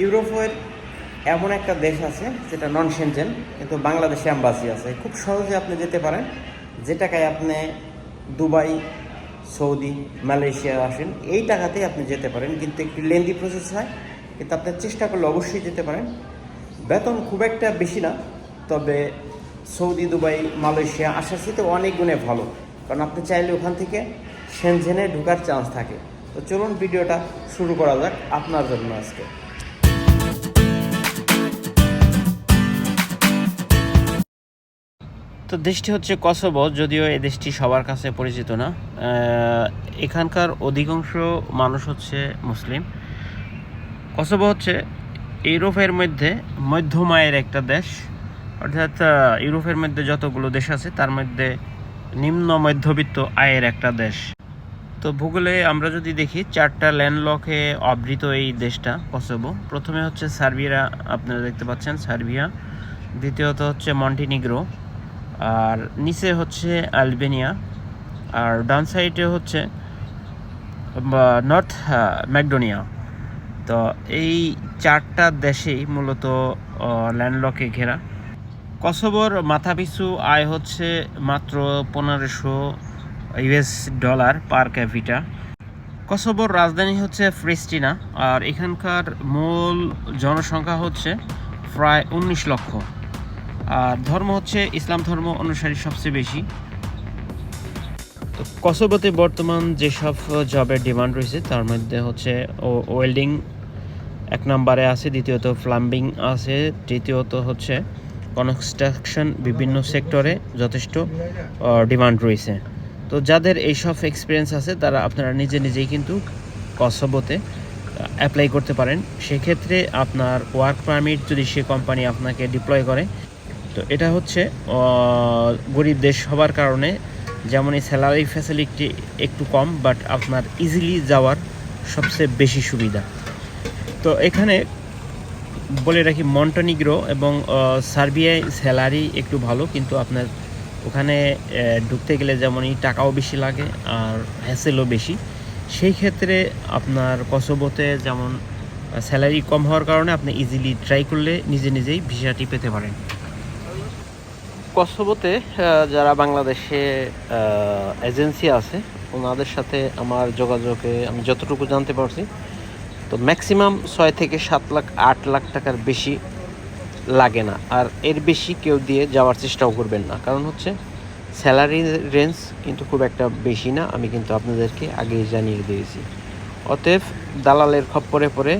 ইউরোপের এমন একটা দেশ আছে যেটা নন সেনজেন কিন্তু বাংলাদেশে অ্যাম্বাসি আছে। খুব সহজে আপনি যেতে পারেন। যে টাকায় আপনি দুবাই, সৌদি, মালয়েশিয়া আসেন, এই টাকাতেই আপনি যেতে পারেন। কিন্তু একটু লেন্দি প্রসেস হয়, কিন্তু আপনি চেষ্টা করলে অবশ্যই যেতে পারেন। বেতন খুব একটা বেশি না, তবে সৌদি, দুবাই, মালয়েশিয়া আসার সাথে অনেক গুণে ভালো। কারণ আপনি চাইলে ওখান থেকে সেনজেনে ঢোকার চান্স থাকে। তো চলুন ভিডিওটা শুরু করা যাক আপনার জন্য আজকে। তো দেশটি হচ্ছে কসোভো, যদিও এই দেশটি সবার কাছে পরিচিত না। এখানকার অধিকাংশ মানুষ হচ্ছে মুসলিম। কসোভো হচ্ছে ইউরোপের মধ্যে মধ্যমায়ের একটা দেশ। অর্থাৎ ইউরোপের মধ্যে যতগুলো দেশ আছে, তার মধ্যে নিম্ন মধ্যবিত্ত আয়ের একটা দেশ। তো ভূগোলে আমরা যদি দেখি, চারটা ল্যান্ডলকে আবৃত এই দেশটা, কসোভো। প্রথমে হচ্ছে সার্বিয়া, আপনারা দেখতে পাচ্ছেন সার্বিয়া। দ্বিতীয়ত হচ্ছে মন্টিনিগ্রো। আর নিচে হচ্ছে আলবেনিয়া, আর ডান সাইডে হচ্ছে নর্থ ম্যাকডোনিয়া। তো এই চারটা দেশেই মূলত ল্যান্ডলকে ঘেরা। কসোভোর মাথাপিছু আয় হচ্ছে মাত্র পনেরোশো ইউএস ডলার পার ক্যাপিটা। কসোভোর রাজধানী হচ্ছে প্রিস্টিনা আর এখানকার মূল জনসংখ্যা হচ্ছে প্রায় উনিশ লক্ষ। আর ধর্ম হচ্ছে ইসলাম ধর্ম অনুসারী সবচেয়ে বেশি। তো কসোভোতে বর্তমান যেসব জবের ডিমান্ড রয়েছে, তার মধ্যে হচ্ছে ওয়েল্ডিং এক নম্বরে আছে, দ্বিতীয়ত প্লাম্বিং আছে, তৃতীয়ত হচ্ছে কনস্ট্রাকশন বিভিন্ন সেক্টরে যথেষ্ট ডিমান্ড রয়েছে। তো যাদের এইসব এক্সপিরিয়েন্স আছে, তারা আপনারা নিজে নিজেই কিন্তু কসোভোতে অ্যাপ্লাই করতে পারেন। সেক্ষেত্রে আপনার ওয়ার্ক পারমিট যদি সে কোম্পানি আপনাকে ডিপ্লয় করে তো এটা হচ্ছে গরিব দেশ হবার কারণে যেমন এই স্যালারি ফ্যাসিলিটি একটু কম বাট আপনার ইজিলি যাওয়ার সবচেয়ে বেশি সুবিধা। তো এখানে বলে রাখি, মন্টানিগ্রো এবং সার্বিয়ায় স্যালারি একটু ভালো, কিন্তু আপনার ওখানে ঢুকতে গেলে যেমনই টাকাও বেশি লাগে আর হ্যাসেলও বেশি। সেই ক্ষেত্রে আপনার কসোবোতে যেমন স্যালারি কম হওয়ার কারণে আপনি ইজিলি ট্রাই করলে নিজে নিজেই ভিসাটি পেতে পারেন। কসোবোতে যারা বাংলাদেশে এজেন্সি আছে, ওনাদের সাথে আমার যোগাযোগে আমি যতটুকু জানতে পারছি, তো ম্যাক্সিমাম ছয় থেকে সাত লাখ, আট লাখ টাকার বেশি লাগে না। আর এর বেশি কেউ দিয়ে যাওয়ার চেষ্টাও করবেন না। কারণ হচ্ছে স্যালারি রেঞ্জ কিন্তু খুব একটা বেশি না, আমি কিন্তু আপনাদেরকে আগেই জানিয়ে দিয়েছি। অতএব, দালালের খপ্পরে পরে